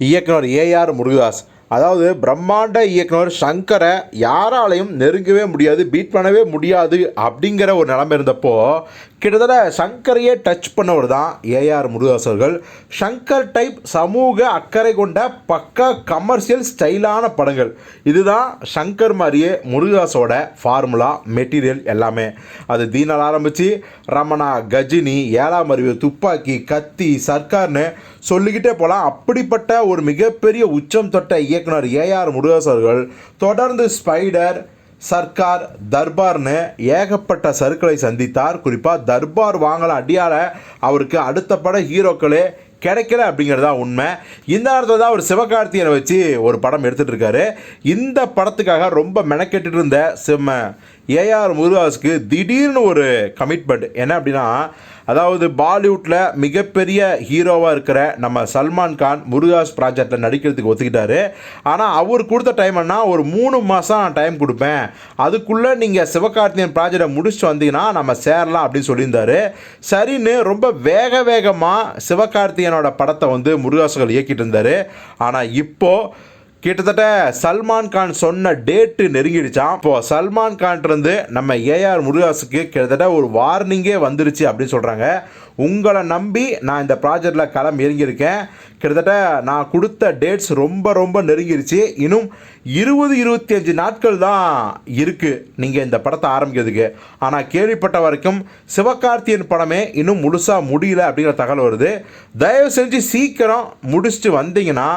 இயக்குனர் ஏஆர் முருகதாஸ் அதாவது பிரம்மாண்ட இயக்குனர் சங்கரை யாராலையும் நெருங்கவே முடியாது பீட் பண்ணவே முடியாது அப்படிங்கிற ஒரு நிலமை இருந்தப்போ கிட்டத்தட்ட சங்கரையே டச் பண்ணவர் தான் ஏஆர் முருகதாஸ் சங்கர் டைப் சமூக அக்கறை கொண்ட பக்கா கமர்ஷியல் ஸ்டைலான படங்கள். இதுதான் சங்கர் மாதிரியே முருகாசோட ஃபார்முலா மெட்டீரியல் எல்லாமே. அது தீனால் ஆரம்பித்து ரமணா கஜினி ஏழாம் அறிவு துப்பாக்கி கத்தி சர்க்கார்னு சொல்லிக்கிட்டே போகலாம் அப்படிப்பட்ட ஒரு மிகப்பெரிய உச்சம் தொட்ட இயக்குனர் ஏஆர் முருகதாஸ் அவர்கள் தொடர்ந்து ஸ்பைடர் சர்க்கார் தர்பார்னு ஏகப்பட்ட சருக்களை சந்தித்தார். குறிப்பாக தர்பார் வாங்கல அடியால அவருக்கு அடுத்த பட ஹீரோக்களே கிடைக்கல அப்படிங்கிறது தான் உண்மை. இந்த நேரத்தில் தான் அவர் சிவகார்த்தியனை வச்சு ஒரு படம் எடுத்துகிட்டு இருக்காரு. இந்த படத்துக்காக ரொம்ப மெனக்கெட்டு இருந்த சிம்ம ஏஆர் முருகாஸுக்கு திடீர்னு ஒரு கமிட்மெண்ட் என்ன அப்படின்னா அதாவது பாலிவுட்டில் மிகப்பெரிய ஹீரோவாக இருக்கிற நம்ம சல்மான் கான் முருகாஸ் ப்ராஜெக்டில் நடிக்கிறதுக்கு ஒத்துக்கிட்டாரு. ஆனால் அவர் கொடுத்த டைம் என்ன ஒரு மூணு மாதம் நான் டைம் கொடுப்பேன். அதுக்குள்ளே நீங்கள் சிவகார்த்தியன் ப்ராஜெக்டை முடிச்சுட்டு வந்தீங்கன்னா நம்ம சேரலாம் அப்படின்னு சொல்லியிருந்தாரு. சரின்னு ரொம்ப வேக வேகமாக சிவகார்த்தியனோட படத்தை வந்து முருகாசுகள் இயக்கிட்டு இருந்தார். ஆனால் இப்போது கிட்டத்தட்ட சல்மான் கான் சொன்ன டேட்டு நெருங்கிடுச்சான் இப்போ சல்மான் கான் இருந்து நம்ம ஏஆர் முருகாஸுக்கு கிட்டத்தட்ட ஒரு வார்னிங்கே வந்துருச்சு அப்படின்னு சொல்கிறாங்க உங்களை நம்பி நான் இந்த ப்ராஜெக்டில் களம் இறங்கியிருக்கேன். கிட்டத்தட்ட நான் கொடுத்த டேட்ஸ் ரொம்ப ரொம்ப நெருங்கிருச்சு. இன்னும் இருபது இருபத்தி அஞ்சு நாட்கள் தான் இருக்குது நீங்கள் இந்த படத்தை ஆரம்பிக்கிறதுக்கு. ஆனால் கேள்விப்பட்ட வரைக்கும் சிவகார்த்தியன் படமே இன்னும் முழுசாக முடியல அப்படிங்கிற தகவல் வருது. தயவு செஞ்சு சீக்கிரம் முடிச்சுட்டு வந்தீங்கன்னா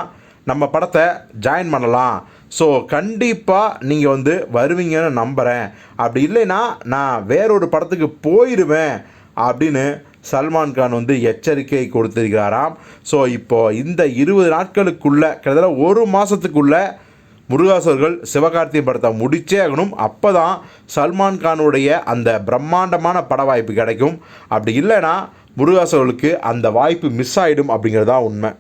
நம்ம படத்தை ஜாயின் பண்ணலாம். ஸோ கண்டிப்பாக நீங்கள் வந்து வருவீங்கன்னு நம்புகிறேன் அப்படி இல்லைன்னா நான் வேறொரு படத்துக்கு போயிடுவேன் அப்படின்னு சல்மான் கான் வந்து எச்சரிக்கை கொடுத்திருக்கிறாராம். ஸோ இப்போது இந்த இருபது நாட்களுக்குள்ளே கிட்டத்தட்ட ஒரு மாதத்துக்குள்ளே முருகாசர்கள் சிவகார்த்திகை படத்தை முடிச்சே ஆகணும். அப்போ தான் சல்மான் கானுடைய அந்த பிரம்மாண்டமான பட வாய்ப்பு கிடைக்கும். அப்படி இல்லைன்னா முருகாசர்களுக்கு அந்த வாய்ப்பு மிஸ் ஆகிடும் அப்படிங்கிறது தான் உண்மை.